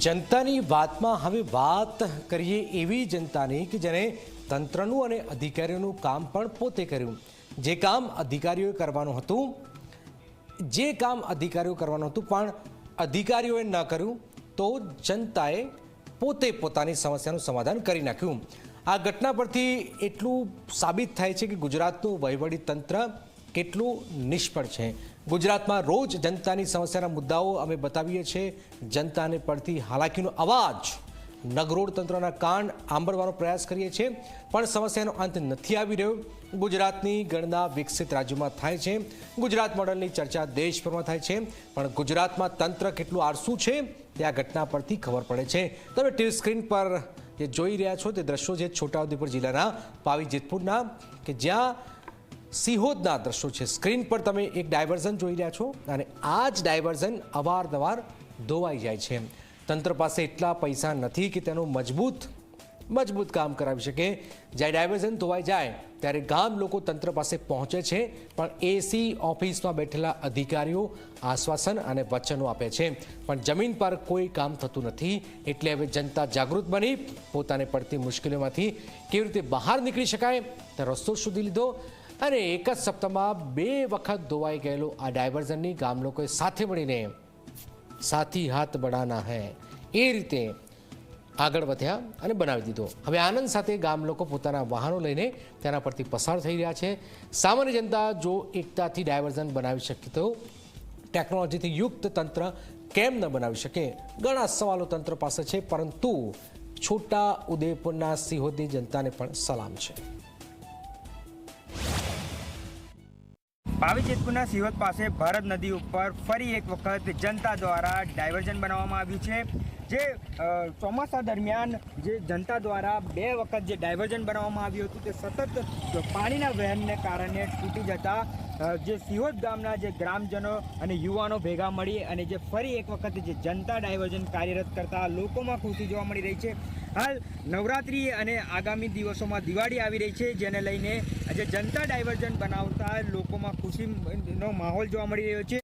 જનતાની વાતમાં હવે વાત કરીએ એવી જનતાની કે જેને તંત્રનું અને અધિકારીઓનું કામ પણ પોતે કર્યું. જે કામ અધિકારીઓએ કરવાનું હતું, જે કામ અધિકારીઓ કરવાનું હતું, પણ અધિકારીઓએ ન કર્યું, તો જનતાએ પોતે પોતાની સમસ્યાનું સમાધાન કરી નાખ્યું. આ ઘટના પરથી એટલું સાબિત થાય છે કે ગુજરાતનું વહીવટી તંત્ર કેટલું નિષ્ફળ છે. ગુજરાતમાં રોજ જનતાની સમસ્યાના મુદ્દાઓ અમે બતાવીએ છીએ. જનતાને પડતી હાલાકીનો અવાજ નગરોડ તંત્રના કાન આંબળવાનો પ્રયાસ કરીએ છીએ. પણ સમસ્યાનો અંત નથી આવી રહ્યો. ગુજરાતની ગણના વિકસિત રાજ્યોમાં થાય છે. ગુજરાત મોડલની ચર્ચા દેશભરમાં થાય છે. પણ ગુજરાતમાં તંત્ર કેટલું આળસું છે તે આ ઘટના પરથી ખબર પડે છે. તમે ટીવી સ્ક્રીન પર જે જોઈ રહ્યા છો તે દ્રશ્યો છે છોટાઉદેપુર જિલ્લાના પાવી જેતપુરના, કે જ્યાં સિહોદના દ્રશ્યો છે. સ્ક્રીન પર તમે એક ડાયવર્ઝન જોઈ રહ્યા છો અને આ જ ડાયવર્ઝન અવારનવાર ધોવાઈ જાય છે. તંત્ર પાસે એટલા પૈસા નથી કે તેનું મજબૂત મજબૂત કામ કરાવી શકે. જ્યારે ડાયવર્ઝન ધોવાઈ જાય, ત્યારે ગામ લોકો તંત્ર પાસે પહોંચે છે, પણ એસી ઓફિસમાં બેઠેલા અધિકારીઓ આશ્વાસન અને વચનો આપે છે. પણ જમીન પર કોઈ કામ થતું નથી, એટલે હવે જનતા જાગૃત બની પોતાને પડતી મુશ્કેલીઓમાંથી કેવી રીતે બહાર નીકળી શકાય, તે રસ્તો શોધી લીધો. અને એક જ સપ્તાહમાં બે વખત ધોવાઈ ગયેલું આ ડાયવર્ઝનની ગામ લોકોએ સાથે મળીને સાથી હાથ બડાના હે. એ રીતે આગળ વધ્યા અને બનાવી દીધો. હવે આનંદ સાથે ગામ લોકો પોતાના વાહનો લઈને તેના પરથી પસાર થઈ રહ્યા છે. સામાન્ય જનતા જો એકતાથી ડાયવર્ઝન બનાવી શકે તો ટેકનોલોજીથી યુક્ત તંત્ર કેમ ન બનાવી શકે? ઘણા સવાલો તંત્ર પાસે છે, પરંતુ છોટા ઉદેપુરના સિહોદની જનતાને પણ સલામ છે. પાવી જેતપુરના સિહોદ પાસે ભારત નદી ઉપર ફરી એક વખત જનતા દ્વારા ડાયવર્ઝન બનાવવામાં આવ્યું છે. જે ચોમાસા દરમિયાન જે જનતા દ્વારા બે વખત જે ડાયવર્ઝન બનાવવામાં આવ્યું હતું તે સતત પાણીના વહેણને કારણે તૂટી જતા જે સિહોદ ગામના જે ગ્રામજનો અને યુવાનો ભેગા મળી અને જે ફરી એક વખત જે જનતા ડાયવર્ઝન કાર્યરત કરતા લોકોમાં ખુશી જોવા મળી રહી છે. હાલ નવરાત્રિ અને આગામી દિવસોમાં દિવાળી આવી રહી છે, જેને લઈને આજે જનતા ડાયવર્ઝન બનાવતા લોકોમાં ખુશીનો માહોલ જોવા મળી રહ્યો છે.